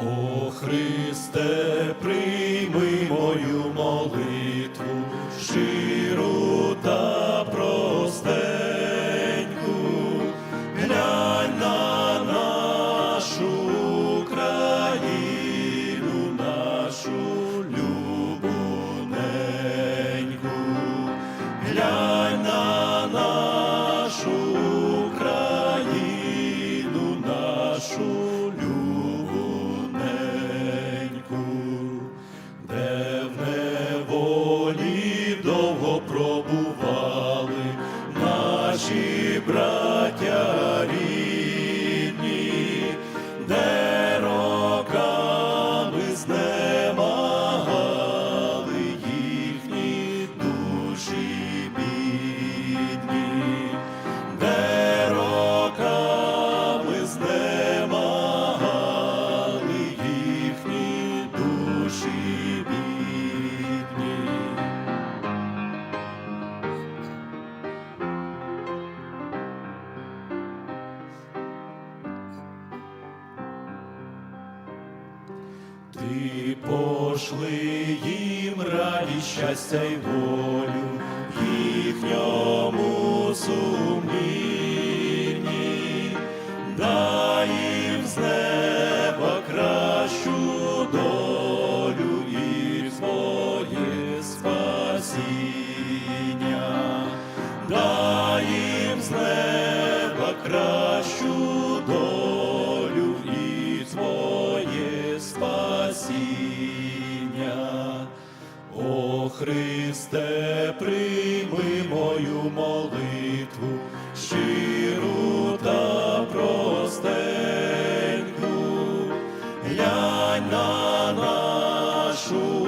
О Христе, прийми мою молитву, щиру та простеньку, глянь на нашу країну, нашу любоненьку, глянь на нашу країну, нашу любу te branco. Ти пошли їм радість, щастя й волю їхньому сумлінні, Христе, прийми мою молитву, щиру та простеньку, глянь на нашу.